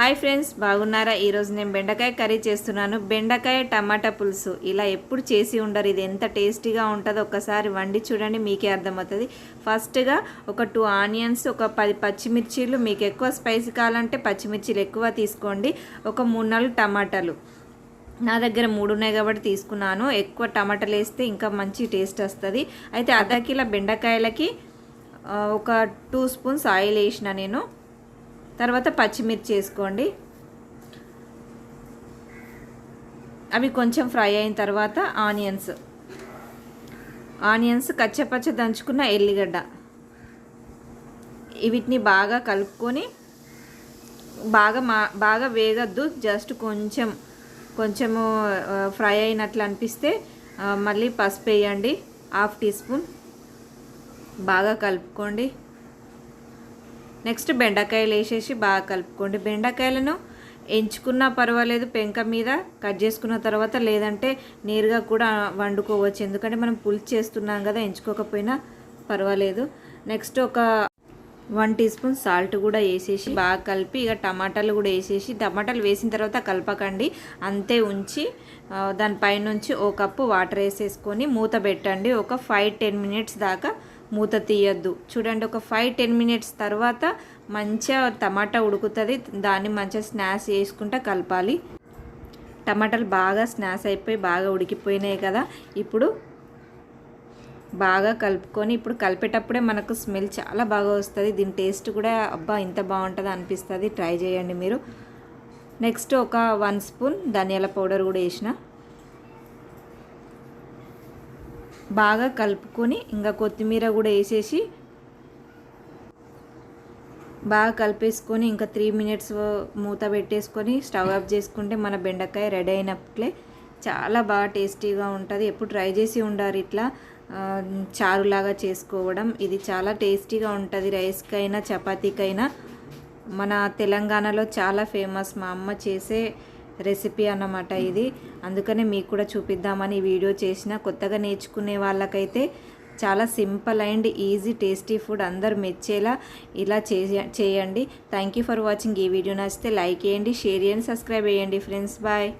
Hi friends బాగున్నారా? ఈరోజు నేను బెండకాయ కర్రీ చేస్తున్నాను. బెండకాయ టమాటా పులుసు. ఇలా ఎప్పుడు చేసి ఉండరు. ఇది ఎంత టేస్టీగా ఉంటుందో ఒక్కసారి వండి చూడండి మీకే అర్థమవుతుంది. ఫస్ట్గా ఒక టూ ఆనియన్స్ ఒక పది పచ్చిమిర్చీలు మీకు ఎక్కువ స్పైసీ కావాలంటే పచ్చిమిర్చీలు ఎక్కువ తీసుకోండి. ఒక మూడు నాలుగు టమాటాలు. నా దగ్గర మూడు ఉన్నాయి కాబట్టి తీసుకున్నాను. ఎక్కువ టమాటాలు వేస్తే ఇంకా మంచి టేస్ట్ వస్తుంది. అయితే అర్ధ కిలో బెండకాయలకి ఒక టూ స్పూన్స్ ఆయిల్ వేసిన నేను. తర్వాత పచ్చిమిర్చి వేసుకోండి. అవి కొంచెం ఫ్రై అయిన తర్వాత ఆనియన్స్. ఆనియన్స్ కచ్చపచ్చ దంచుకున్న ఎల్లిగడ్డ. వీటిని బాగా కలుపుకొని బాగా మా బాగా వేగద్దు. జస్ట్ కొంచెం కొంచెము ఫ్రై అయినట్లు అనిపిస్తే మళ్ళీ పసుపు వేయండి. Half teaspoon. బాగా కలుపుకోండి. నెక్స్ట్ బెండకాయలు వేసేసి బాగా కలుపుకోండి. బెండకాయలను ఎంచుకున్నా పర్వాలేదు పెంక మీద కట్ చేసుకున్న తర్వాత లేదంటే నేరుగా కూడా వండుకోవచ్చు. ఎందుకంటే మనం పులుసు చేస్తున్నాం కదా ఎంచుకోకపోయినా పర్వాలేదు. నెక్స్ట్ ఒక వన్ టీ స్పూన్ సాల్ట్ కూడా వేసేసి బాగా కలిపి ఇక టమాటాలు కూడా వేసేసి టమాటాలు వేసిన తర్వాత కలపకండి. అంతే ఉంచి దానిపైనుంచి ఓ కప్పు వాటర్ వేసేసుకొని మూత పెట్టండి. ఒక ఫైవ్ టెన్ మినిట్స్ దాకా మూత తీయద్దు. చూడండి ఒక ఫైవ్ టెన్ మినిట్స్ తర్వాత మంచిగా టమాటా ఉడుకుతుంది. దాన్ని మంచిగా స్నాక్స్ చేసుకుంటా కలపాలి. టమాటాలు బాగా స్నాక్స్ అయిపోయి బాగా ఉడికిపోయినాయి కదా. ఇప్పుడు బాగా కలుపుకొని ఇప్పుడు కలిపేటప్పుడే మనకు స్మెల్ చాలా బాగా వస్తుంది. దీని టేస్ట్ కూడా అబ్బా ఇంత బాగుంటుంది అనిపిస్తుంది. ట్రై చేయండి మీరు. నెక్స్ట్ ఒక వన్ స్పూన్ ధనియాల పౌడర్ కూడా వేసిన. బాగా కలుపుకొని ఇంకా కొత్తిమీర కూడా వేసేసి బాగా కలిపేసుకొని ఇంకా త్రీ మినిట్స్ మూత పెట్టేసుకొని స్టవ్ ఆఫ్ చేసుకుంటే మన బెండకాయ రెడీ అయినట్లే చాలా బాగా టేస్టీగా ఉంటుంది. ఎప్పుడు ట్రై చేసి ఉండారు ఇట్లా. చారులాగా చేసుకోవడం. ఇది చాలా టేస్టీగా ఉంటుంది. రైస్కైనా చపాతీకైనా. మన తెలంగాణలో చాలా ఫేమస్. మా అమ్మ చేసే రెసిపీ అన్నమాట ఇది. అందుకనే మీకు కూడా చూపిద్దామని ఈ వీడియో చేసిన. కొత్తగా నేర్చుకునే వాళ్ళకైతే చాలా simple and easy tasty food అందరు మెచ్చేలా ఇలా చేయ చేయండి. Thank you for watching. ఈ వీడియో నచ్చితే లైక్ చేయండి షేర్ చేయండి సబ్స్క్రైబ్ చేయండి ఫ్రెండ్స్. బాయ్.